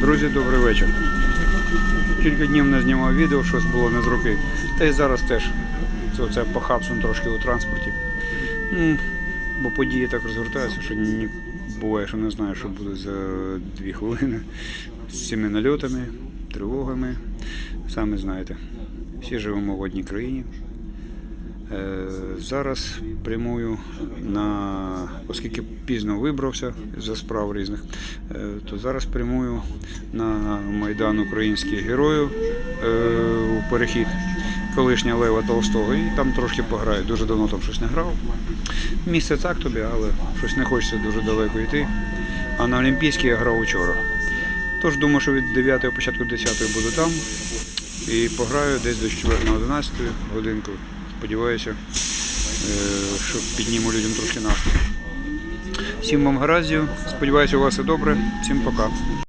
Друзі, добрий вечір. Кілька днів не знімав відео, щось було не з руки. Та й зараз теж. Це похабсом трошки у транспорті. М, Бо події так розгортаються, що ні, буває, що не знаю, що буде за дві хвилини. З цими нальотами, тривогами. Самі знаєте, всі живемо в одній країні. Е, Зараз прямую на, оскільки пізно вибрався за справ різних, е, то зараз прямую на Майдан українських героїв е, у перехід колишня Лева Толстого і там трошки пограю. Дуже давно там щось не грав. Місце так тобі, але щось не хочеться дуже далеко йти. А на Олімпійській я грав учора. Тож думаю, що від 9 початку 10 буду там і пограю десь до 4-11 годинку. Сподіваюся, е, що підніму людям трошки настрій. Всім вам гараздів. Сподіваюся, у вас все добре. Всім пока.